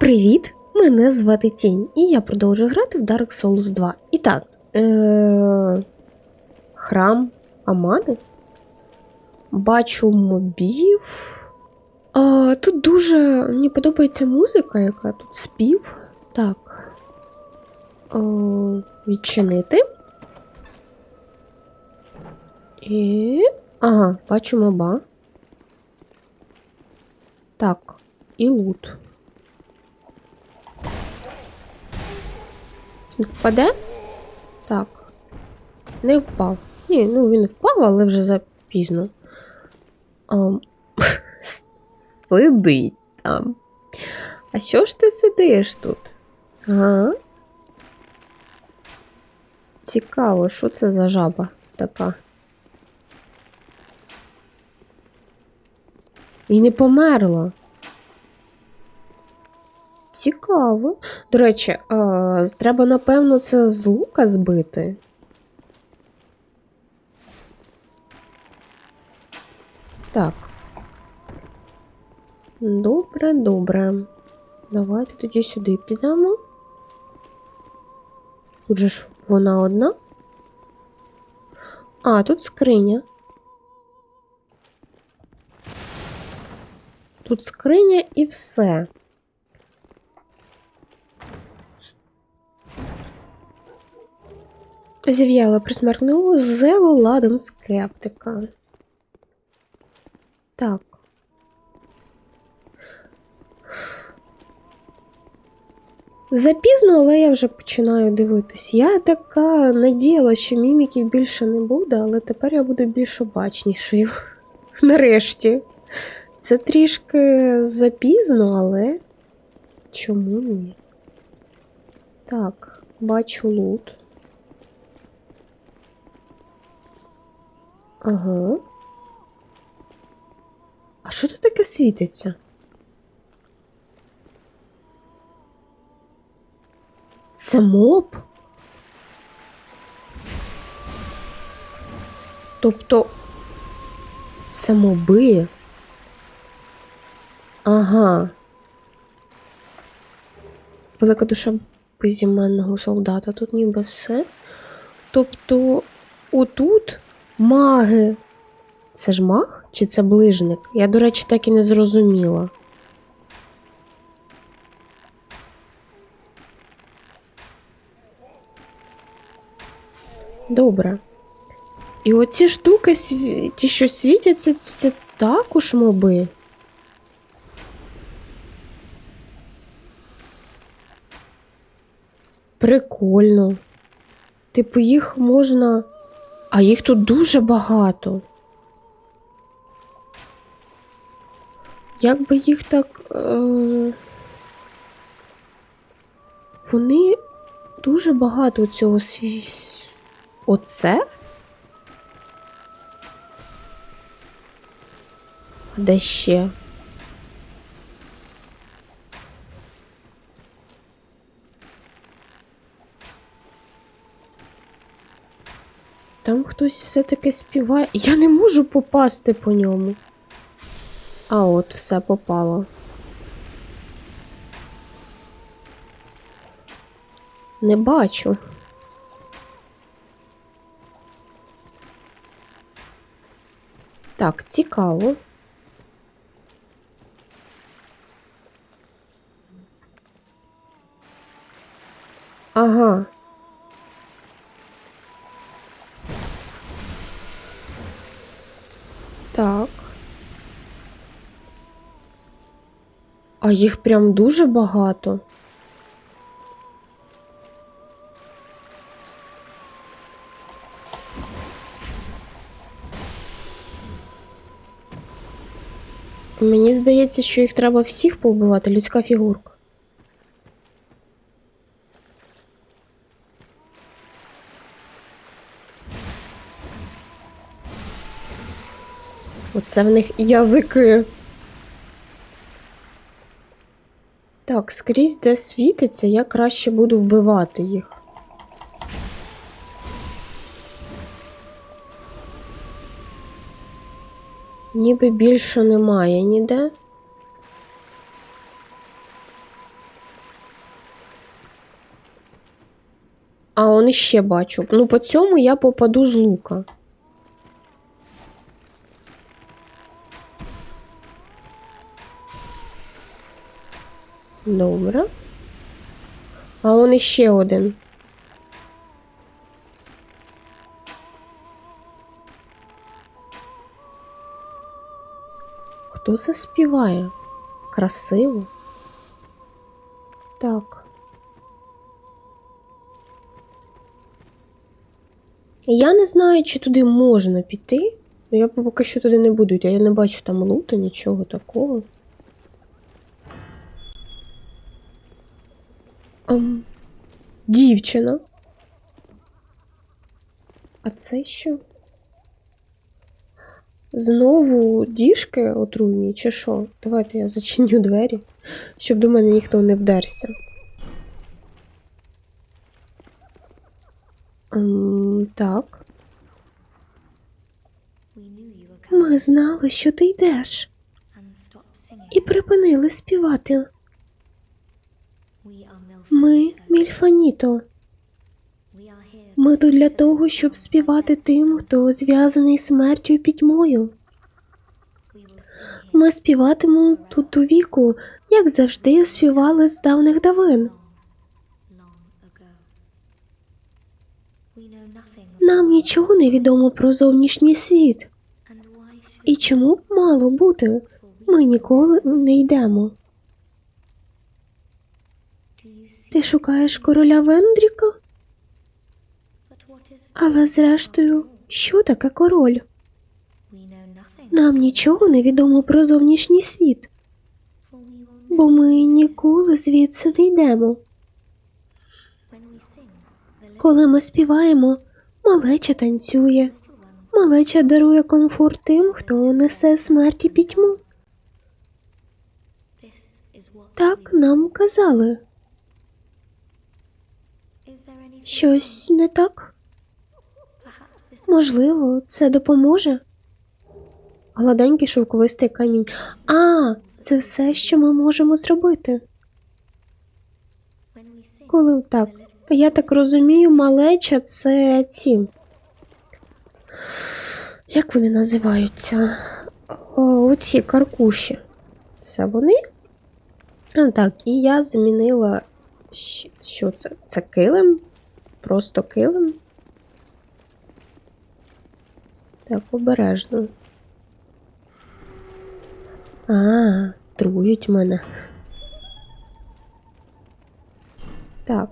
Привіт! Мене звати Тінь, і я продовжую грати в Dark Souls 2. І так, е- храм Амани. Бачу мобів. А, тут дуже мені подобається музика, яка тут спів. Так. О, відчинити. І. Ага, бачу моба. Так, і лут. Впаде? Так. Не впав. Ні, ну він впав, але вже запізно. Ам, Сидить там. А що ж ти сидиш тут? Ага. Цікаво, що це за жаба така. І не померла. Цікаво. До речі, а, треба, напевно, це з лука збити. Так. Добре, добре. Давайте тоді сюди підемо. Тут же ж вона одна. А, тут скриня. Тут скриня і все. Зів'яла присмеркнуло зело ладен скептика. Так. Запізно, але я вже починаю дивитись. Я така надіяла, що міміків більше не буде, але тепер я буду більш обачнішою. Нарешті. Це трішки запізно, але чому ні? Так, бачу лут. Ага. А що тут таке світиться? Це моб? Тобто це моби? Ага. Велика душа безіменного солдата. Тут ніби все. Тобто, отут маги. Це ж маг чи це ближник? Я, до речі, так і не зрозуміла. Добре. І оці штуки, ті, що світяться, це також моби. Прикольно. Типу, їх можна. А їх тут дуже багато. Як би їх так. Е... Вони дуже багато цього сві... Оце? А Де ще? Там хтось все-таки співає. Я не можу попасти по ньому. А от все попало. Не бачу. Так, цікаво. Так. А їх прям дуже багато. Мені здається, що їх треба всіх повбивати, людська фігурка. Це в них язики. Так, скрізь де світиться, я краще буду вбивати їх. Ніби більше немає ніде. А он ще бачу. Ну, по цьому я попаду з лука. Добре. А он іще один. Хто це співає? Красиво. Так. Я не знаю, чи туди можна піти. Я поки що туди не буду йти. Я не бачу там лута, нічого такого. Ам, дівчина. А це що? Знову діжки отруйні, чи що? Давайте я зачиню двері, щоб до мене ніхто не вдерся. Ем, так. Ми знали, що ти йдеш, і припинили співати. Ми Мільфаніто. Ми тут для того, щоб співати тим, хто зв'язаний смертю і пітьмою. Ми співатимемо тут у віку, як завжди співали з давних давин. Нам нічого не відомо про зовнішній світ. І чому б мало бути? Ми ніколи не йдемо. Ти шукаєш короля Вендріка? Але зрештою, що таке король? Нам нічого не відомо про зовнішній світ, бо ми ніколи звідси не йдемо. Коли ми співаємо, малеча танцює, малеча дарує комфорт тим, хто несе смерть і пітьму. Так нам казали. Щось не так? Можливо, це допоможе. Гладенький шовковистий камінь. А, це все, що ми можемо зробити. Коли так, я так розумію, малеча це ці. Як вони називаються? О, оці каркуші. Це вони? А, так, і я замінила. Що це? Це килим? Просто килим. Так, обережно. А, трують мене. Так.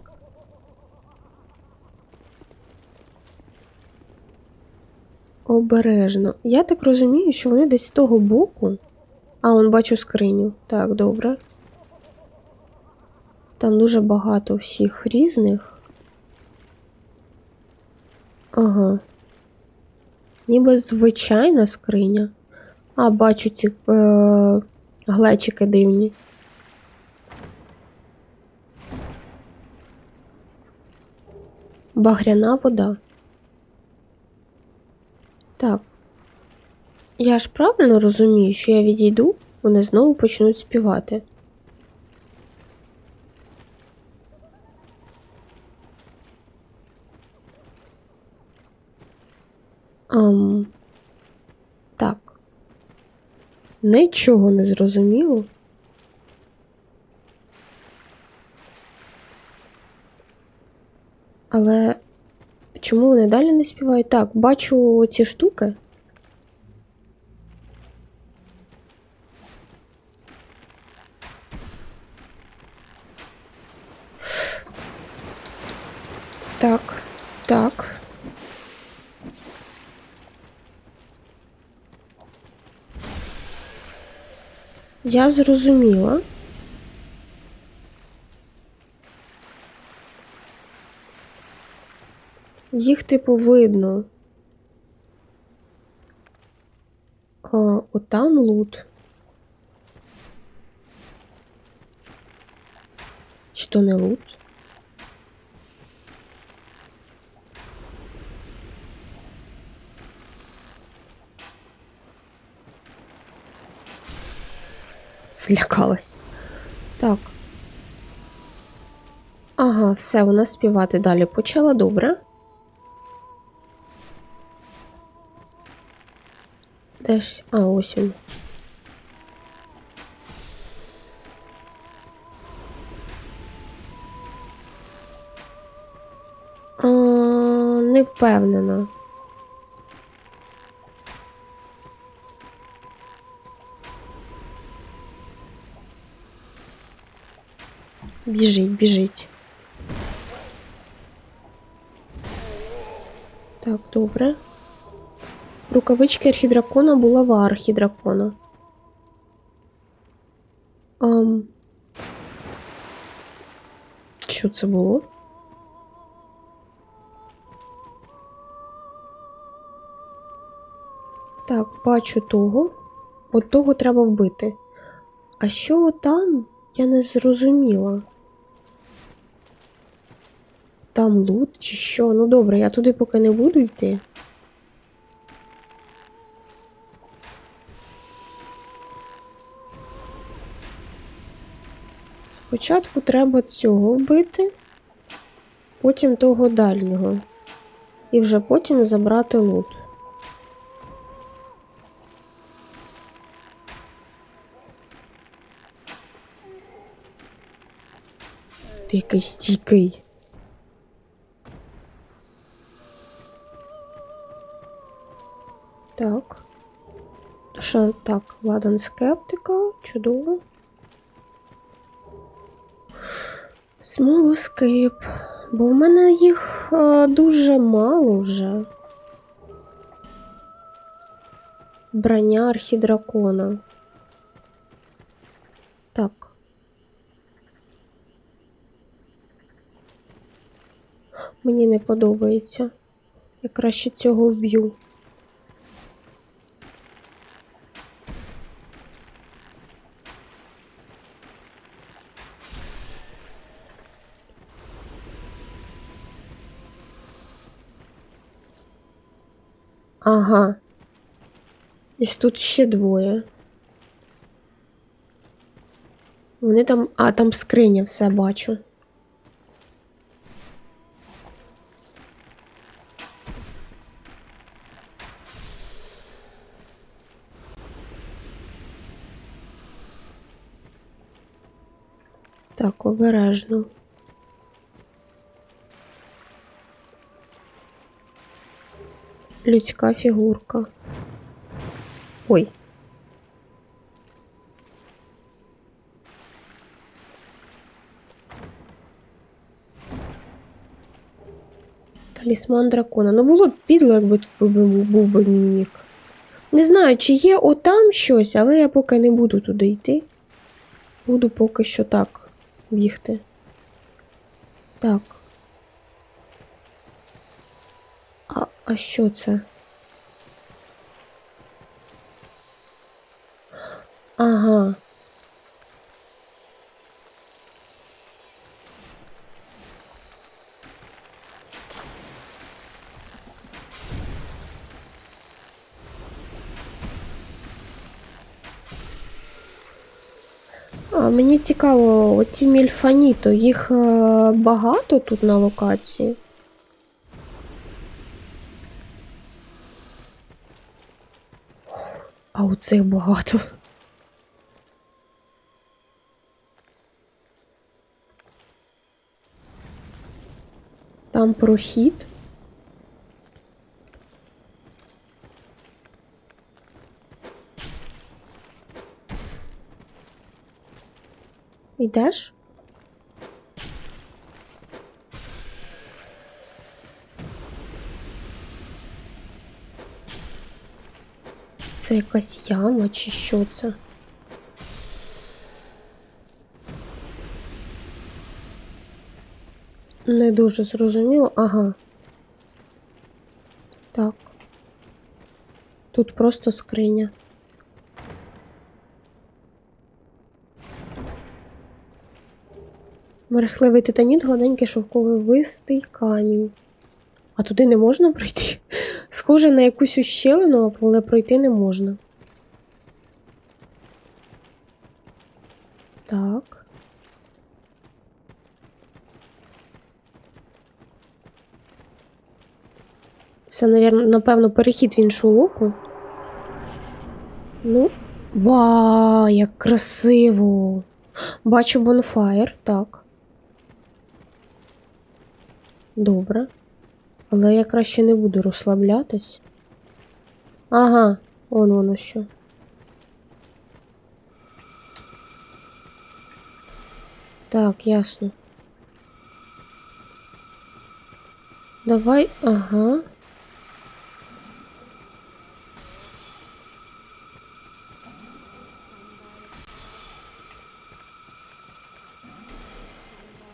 Обережно. Я так розумію, що вони десь з того боку. А, он бачу скриню. Так, добре. Там дуже багато всіх різних. Ага. Ніби звичайна скриня. А, бачу ці е- глечики дивні. Багряна вода. Так. Я ж правильно розумію, що я відійду, вони знову почнуть співати. Ам... Так. Нічого не зрозуміло. Але чому вони далі не співають? Так, бачу ці штуки. Так, так. Я зрозуміла. Їх типу видно. А, отам лут. Чи то не лут? Злякалась. Так. Ага, все, вона співати далі почала, добре. Де ж? А, ось він. Не впевнена. Біжить, біжить. Так, добре. Рукавички архідракона булава архідракона. Ам... Що це було? Так, бачу того. От того треба вбити. А що там? Я не зрозуміла. Там лут чи що? Ну добре, я туди поки не буду йти. Спочатку треба цього вбити, потім того дальнього. І вже потім забрати лут. Ти який стійкий. Що так, ладан скептика, чудово. Смолоскип. Бо в мене їх е, дуже мало вже. Броня архідракона. Так. Мені не подобається. Я краще цього вб'ю. Ага. Ось тут ще двоє. Вони там. А, там скриня, все бачу. Так, обережно. Людська фігурка. Ой. Талісман дракона. Ну було б підло, якби тут був, би мімік. Не знаю, чи є отам щось, але я поки не буду туди йти. Буду поки що так бігти. Так. А, а що це? Ага. Мені цікаво, оці мільфаніто, їх е, багато тут на локації? А у цих багато. Там прохід. Йдеш? Це якась яма чи що це? Не дуже зрозуміло. Ага. Так. Тут просто скриня. Мерехливий титаніт, гладенький шовковий вистий камінь. А туди не можна пройти? Схоже на якусь ущелину, але пройти не можна. Так. Це, напевно, перехід в іншу оку. Ну, Ва, як красиво! Бачу бонфайр, так. Добре. Але я краще не буду розслаблятись. Ага, он воно що. Так, ясно. Давай, ага.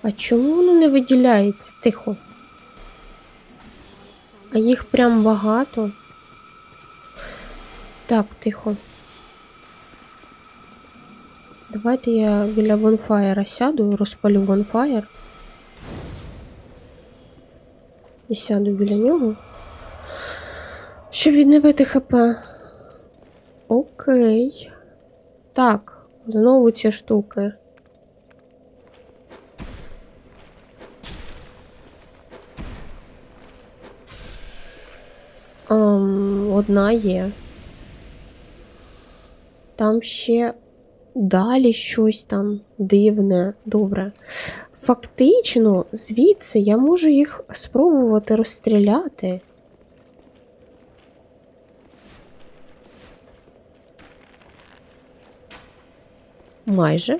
А чому воно не виділяється? Тихо. А їх прям багато. Так, тихо. Давайте я біля бонфаєра сяду, розпалю бонфаєр. І сяду біля нього. Щоб відновити ХП. Окей. Так, знову ці штуки. Ем, одна є. Там ще далі щось там дивне. Добре. Фактично, звідси я можу їх спробувати розстріляти. Майже.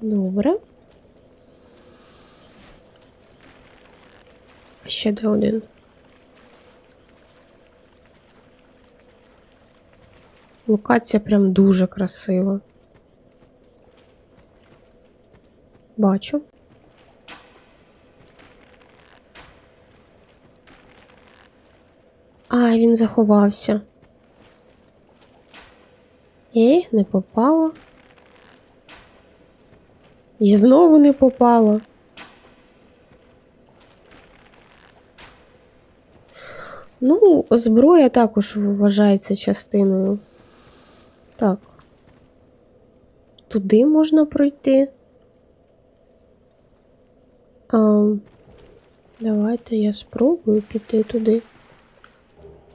Добре. Ще де один. Локація прям дуже красива. Бачу. А, він заховався. І не попало. І знову не попало. Ну, зброя також вважається частиною. Так. Туди можна пройти. А, давайте я спробую піти туди.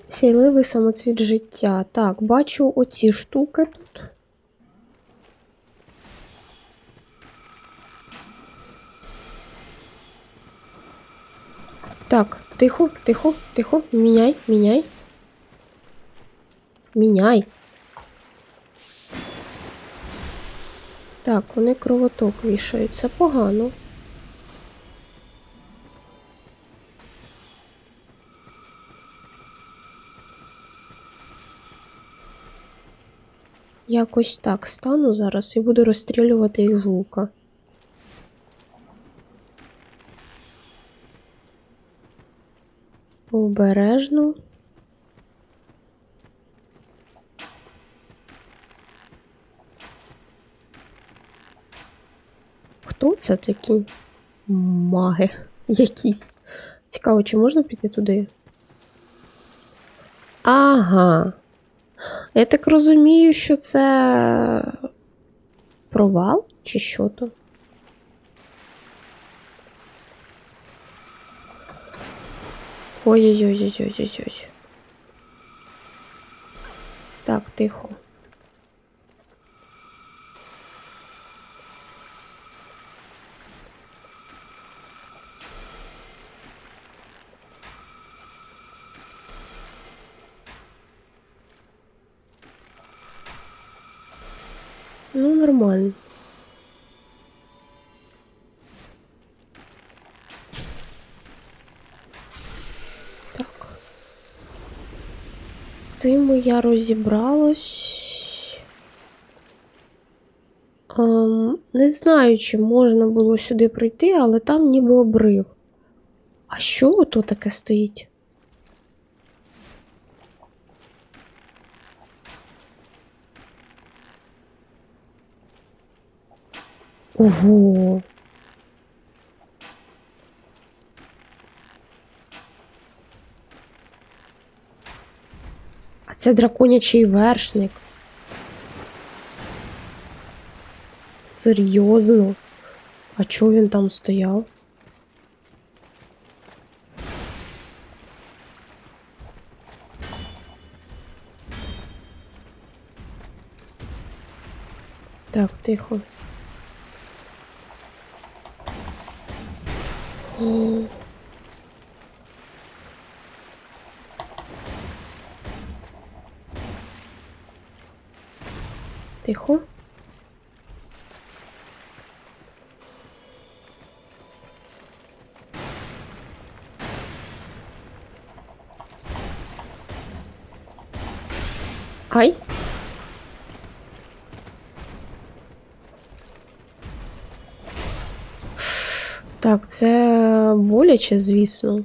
Сяйливий самоцвіт життя. Так, бачу оці штуки тут. Так, тихо, тихо, тихо, міняй, міняй. Міняй. Так, вони кровоток вішають. Це погано. Якось так стану зараз і буду розстрілювати їх з лука. Обережно. Хто це такі? Маги якісь. Цікаво, чи можна піти туди? Ага. Я так розумію, що це провал чи що то? Ой-ой-ой-ой-ой-ой. Так, тихо. Я розібралась. Ем, не знаю, чи можна було сюди прийти, але там ніби обрив. А що ото таке стоїть? Ого. Це драконячий вершник. Серйозно? А чого він там стояв? Так, тихо. М. Тихо. Ай. Так, це боляче, звісно.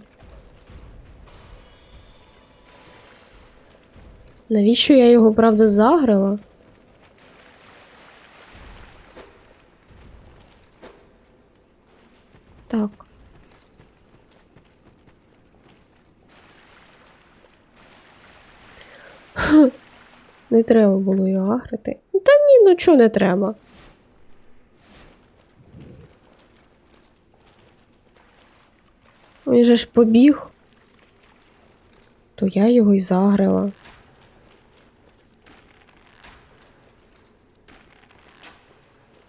Навіщо я його, правда, заграла? Так. Не треба було його агрити. Та ні, ну чого не треба. Він же ж побіг, то я його й загрила.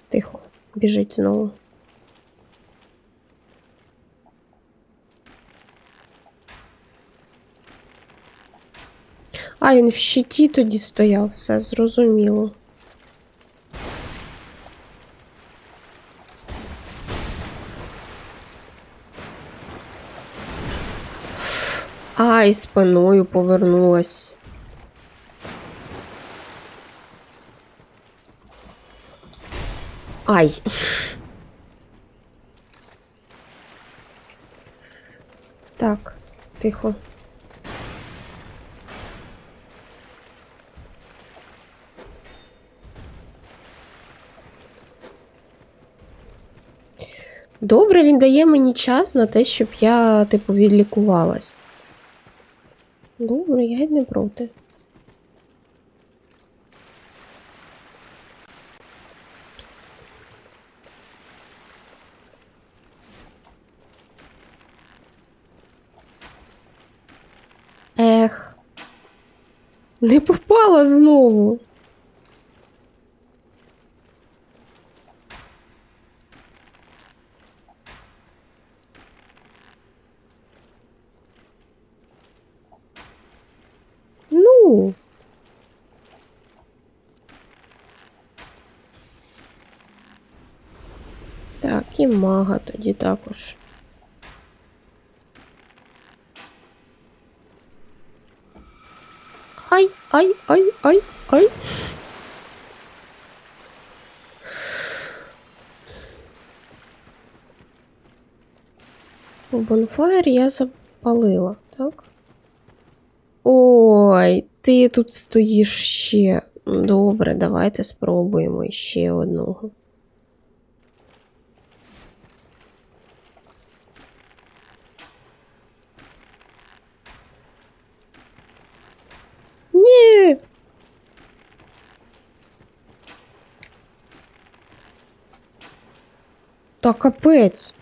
Тихо, біжить знову. А, він в щиті тоді стояв, все зрозуміло. Ай, спиною повернулась. Ай. Так, тихо. Добре, він дає мені час на те, щоб я, типу, відлікувалась. Добре, я й не проти. Ех. Не попала знову. Ну. Так, і мага тоді також. Ай, ай, ай, ай, ай. Бонфаєр я запалила, так? Ой, ти тут стоїш ще. Добре, давайте спробуємо ще одного. Ні. Та капець.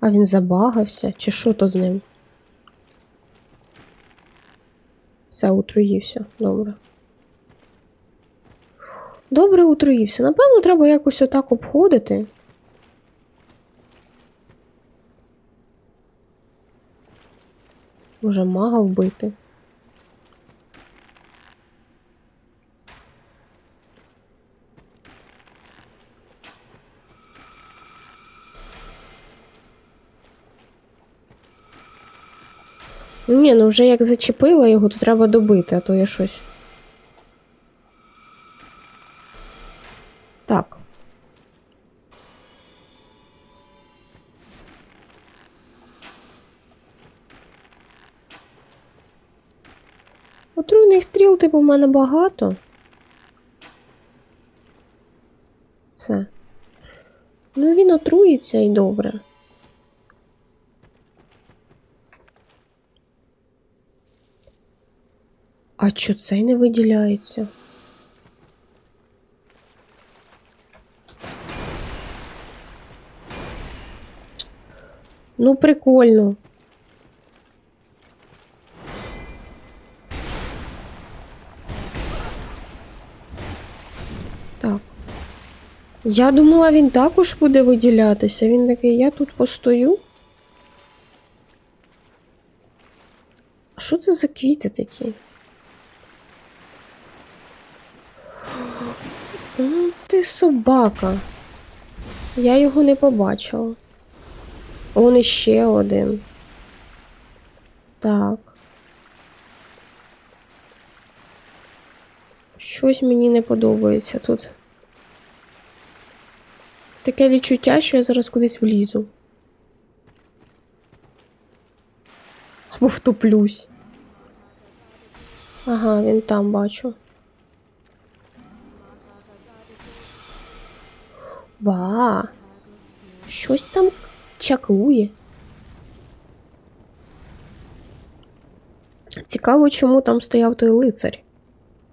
А він забагався, чи що то з ним? Все, утруївся. Добре. Добре утруївся. Напевно, треба якось отак обходити. Може, мага вбити. Ні, ну вже як зачепила його, то треба добити, а то я щось. Так. Отруйних стріл, типу, в мене багато. Все. Ну, він отруїться і добре. А чо цей не виділяється? Ну, прикольно. Так. Я думала, він також буде виділятися. Він такий, я тут постою. А що це за квіти такі? Собака. Я його не побачила. Он іще один. Так. Щось мені не подобається тут. Таке відчуття, що я зараз кудись влізу. Або втоплюсь. Ага, він там бачу. Ва. Щось там чаклує. Цікаво, чому там стояв той лицар.